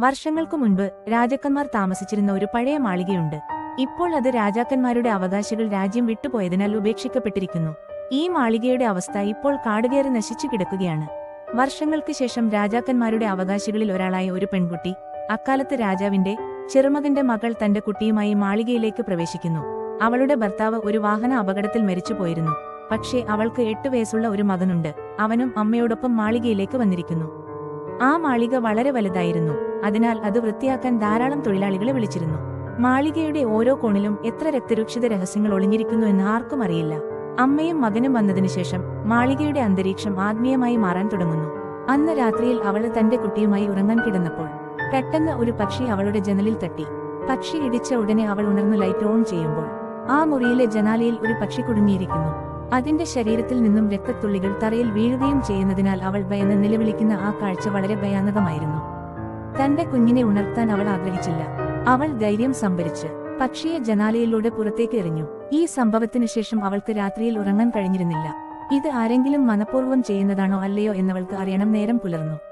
വർഷങ്ങൾക്കു മുൻപ് രാജാക്കന്മാർ താമസിച്ചിരുന്ന ഒരു പഴയ മാളികയുണ്ട്. ഇപ്പോൾ അത് രാജാക്കന്മാരുടെ അവകാശികൾ രാജ്യം വിട്ടുപോയതിനാൽ ഉപേക്ഷിക്കപ്പെട്ടിരിക്കുന്നു. ഈ മാളികയുടെ അവസ്ഥ ഇപ്പോൾ കാടുകയറി നശിച്ചു കിടക്കുകയാണ്. വർഷങ്ങൾക്ക് ശേഷം രാജാക്കന്മാരുടെ അവകാശികളിൽ ഒരാളായ ഒരു പെൺകുട്ടി അക്കാലത്ത് രാജാവിന്റെ ചെറുമകന്റെ മകൾ തന്റെ കുട്ടിയുമായി മാളികയിലേക്ക് പ്രവേശിക്കുന്നു. അവളുടെ ഭർത്താവ് ഒരു വാഹന അപകടത്തിൽ മരിച്ചുപോയിരുന്നു. പക്ഷേ അവൾക്ക് എട്ട് വയസ്സുള്ള ഒരു മകനുണ്ട്. അവനും അമ്മയോടൊപ്പം മാളികയിലേക്ക് വന്നിരിക്കുന്നു. ആ മാളിക വളരെ വലുതായിരുന്നു. അതിനാൽ അത് വൃത്തിയാക്കാൻ ധാരാളം തൊഴിലാളികളെ വിളിച്ചിരുന്നു. മാളികയുടെ ഓരോ കോണിലും എത്ര രക്തരൂക്ഷിത രഹസ്യങ്ങൾ ഒളിഞ്ഞിരിക്കുന്നു എന്ന് ആർക്കും അറിയില്ല. അമ്മയും മകനും വന്നതിനു ശേഷം മാളികയുടെ അന്തരീക്ഷം ആത്മീയമായി മാറാൻ തുടങ്ങുന്നു. അന്ന് രാത്രിയിൽ അവൾ തന്റെ കുട്ടിയുമായി ഉറങ്ങാൻ കിടന്നപ്പോൾ പെട്ടെന്ന് ഒരു പക്ഷി അവളുടെ ജനലിൽ തട്ടി. പക്ഷി ഇടിച്ച ഉടനെ അവൾ ഉണർന്നു ലൈറ്റ് ഓൺ ചെയ്യുമ്പോൾ ആ മുറിയിലെ ജനാലയിൽ ഒരു പക്ഷി കുടുങ്ങിയിരിക്കുന്നു. അതിന്റെ ശരീരത്തിൽ നിന്നും രക്തത്തുള്ളികൾ തറയിൽ വീഴുകയും ചെയ്യുന്നതിനാൽ അവൾ ഭയന്ന് നിലവിളിക്കുന്ന ആ കാഴ്ച വളരെ ഭയാനകമായിരുന്നു. തന്റെ കുഞ്ഞിനെ ഉണർത്താൻ അവൾ ആഗ്രഹിച്ചില്ല. അവൾ ധൈര്യം സംഭരിച്ച് പക്ഷിയെ ജനാലയിലൂടെ പുറത്തേക്ക് എറിഞ്ഞു. ഈ സംഭവത്തിനു ശേഷം അവൾക്ക് രാത്രിയിൽ ഉറങ്ങാൻ കഴിഞ്ഞിരുന്നില്ല. ഇത് ആരെങ്കിലും മനഃപൂർവം ചെയ്യുന്നതാണോ അല്ലയോ എന്നവൾക്ക് അറിയണം നേരം പുലർന്നു.